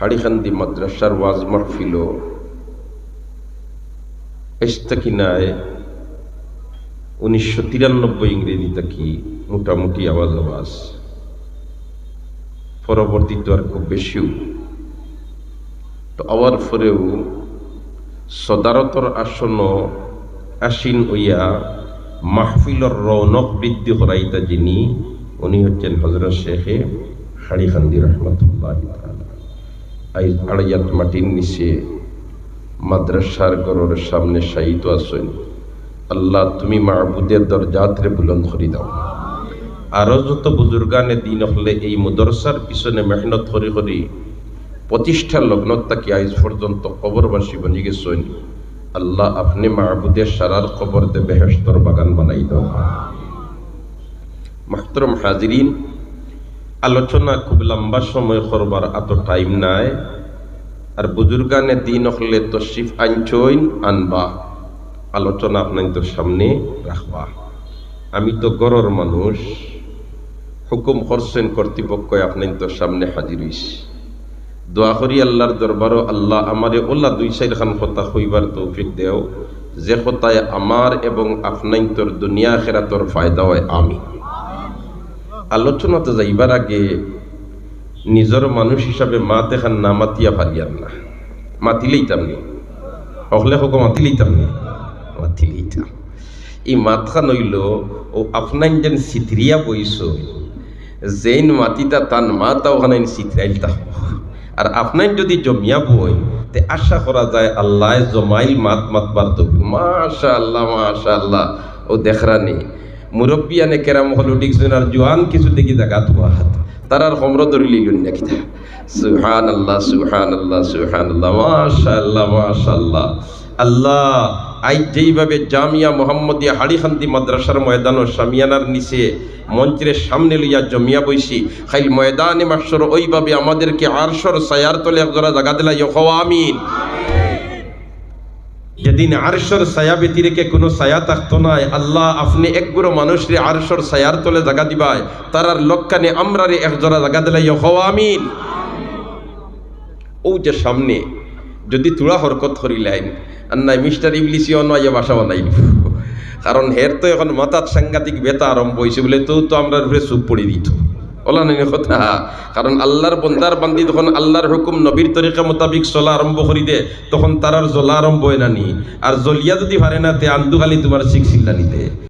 হাড়িখান্দি মাদ্রাসার ওয়াজ মাহফিল এস্তাকিনায় উনিশশো তিরানব্বই ইংরেজি থাকি মোটামুটি আওয়াজ আওয়াজ। পরবর্তীতে আর খুব বেশিও। তো আওয়ার পরেও সদারতর আসন আসীন হইয়া মাহফিলর রৌনক বৃদ্ধি হরাইতা যিনি, উনি হচ্ছেন হজরত শেখে হাড়িখান্দি রহমতুল্লাহ আড়াইয়াত মাটির নিচে মাদ্রাসার গরর সামনে শায়িত আসেন আল্লাহ, তুমি মাহবুদের দরজাতরে বুলন্দ করি দাও। আরও যত বুজুর্গানে দিন হলে এই মুদরসার পিছনে মেহনত করি করি প্রতিষ্ঠা লগ্ন তাকে আইজ পর্যন্ত কবরবাসী বনি গেছেন? আল্লাহ আপনি মাহবুদের সারার কবর দে বেহেস্তর বাগান বানাই দাও। মাহতরম হাজিরিন আলোচনা খুব লম্বা সময় করবার এত টাইম নাই। আর বুজুর্গানে দিন হলে তশিফ আনছইন, আনবা। আলোচনা আপনাদের সামনে রাখবা। আমি তো গরর মানুষ। হুকুম করছেন কর্তৃপক্ষ আপনাদের সামনে হাজির হইছি দোয়া করি আল্লাহর দরবারও আল্লাহ আমারে ওল্লা দুই চার খান কথা হইবার তৌফিক দেও। যে কথায় আমার এবং আপনাইতর দুনিয়া খেরাতর ফায়দা হয় আমি আলোচনাতে যাইবার আগে নিজের মানুষ হিসাবে মা দেখান না, মাতিয়া পারিয়ার না। মাতিলেইতাম নি হকলে হোক মাতিলেইতাম নি মাতিলেইতাম এই মাথা নইল ও আপনার যেন সিতরিয়া বইস যেইন মাতিতা তান মা মাতা, ওখানে সিতরাইলতা আর আপনার যদি জমিয়া বই তে আশা করা যায় আল্লাহ জমাইল মাত মাতবার তো মাশা আল্লাহ মাশা আল্লাহ ও দেখরানি মুরব্বী আনে কেরাম হলো ডিকশন আর জোয়ান, কিছু দেখি দেখা তোমার হাত। তার আর হমর ধরে লিলুন নাকি সুহান আল্লাহ সুহান আল্লাহ সুহান আল্লাহ মাশা আল্লাহ মাশা আল্লাহ আই যেইভাবে জামিয়া মোহাম্মদিয়া হাড়িখান্দি মাদ্রাসার ময়দান ও সামিয়ানার নিচে মন্ত্রের সামনে লইয়া জমিয়া বইছি, খাইল ময়দানে মাসর ওইভাবে আমাদেরকে আরশর সায়ার তলে একজোড়া জাগা দিলা, ইয়ো আমিন। যেদিন আরশর ছায়া ব্যতিরেকে কোনো ছায়া থাকতো নাই আল্লাহ আপনি একগুলো মানুষরে আরশর ছায়ার তলে জাগা দিবায়, তারার লক্ষানে আমরারে একজোড়া জাগা দিলাই হওয়া আমিন। ও যে সামনে, যদি তুলা হরকত করিলেন আর নাই মিস্টার ইবলিসিও নয় বাসা বানাই কারণ হের তো এখন মাথার সাংঘাতিক বেতা আরম্ভ হয়েছে বলে তো তো আমরা চুপ পড়ে দিত। কথা? কারণ আল্লাহর বন্দার বান্দি যখন আল্লাহর হুকুম নবীর তরিকা মোতাবিক চলা আরম্ভ করি দে, তখন তার আর জ্বলা আরম্ভ হয় না নি। আর জ্বলিয়া যদি পারে না তে আন্দু খালি তোমার শিখ নিতে।